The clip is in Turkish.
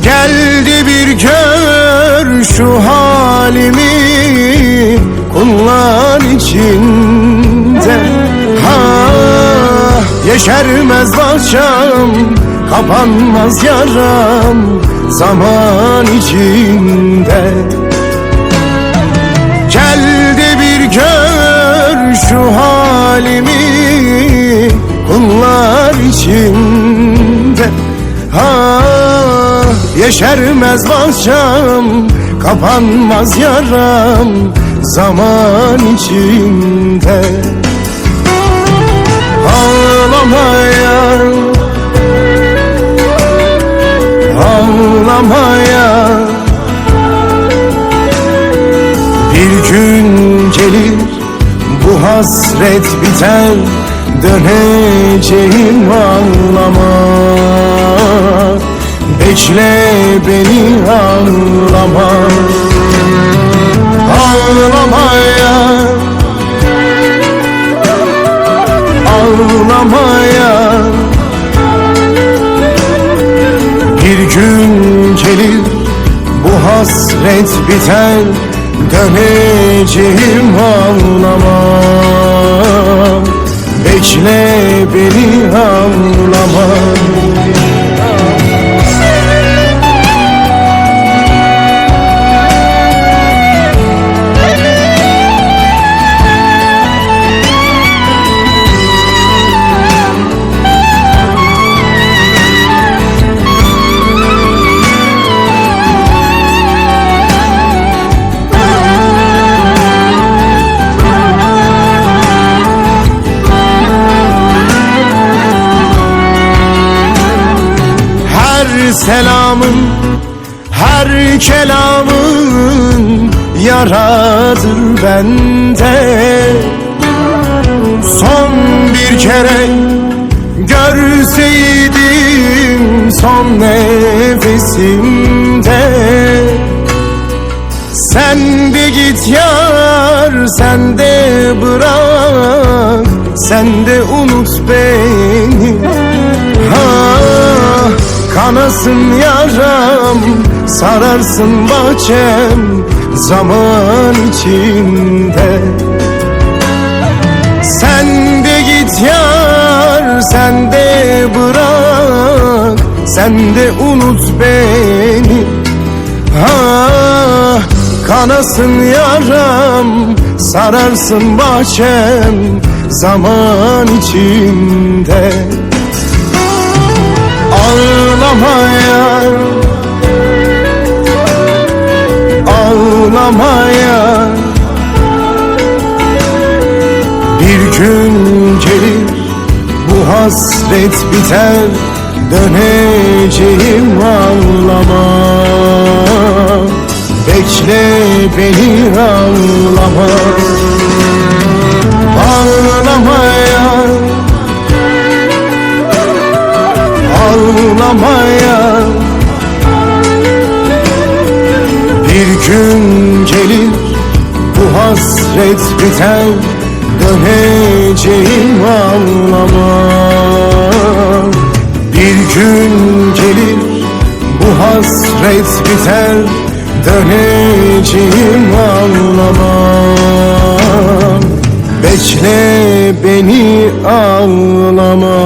Geldi bir gör şu halimi Kullar içinde. Ha Yeşermez bahçem Kapanmaz yaram Zaman içinde Yeşermez bahçem Kapanmaz yaram Zaman içinde. Ağlamaya Ağlamaya Bir gün gelir bu hasret biter Döneceğim ağlama Bekle beni ağlama. Ağlamaya. Ağlamaya. Bir gün gelir bu hasret biter Döneceğim ağlama selamın, her kelamın yaradır bende. Son bir kere görseydim son nefesimde. Sen de git yar, sen de bırak Sen de unut beni. Ha, kanasın yaram, sararsın bahçem zaman içinde. Sen de git yar, sen de bırak, sen de unut beni. Ha, kanasın yaram, sararsın bahçem zaman içinde. Ağlamaya. Bir gün gelir bu hasret biter Döneceğim ağlama Bekle beni ağlama. Ağlamaya. Ağlamaya gün gelir bu hasret biter Döneceğim ağlama Bir gün gelir bu hasret biter Döneceğim ağlama Bekle beni ağlama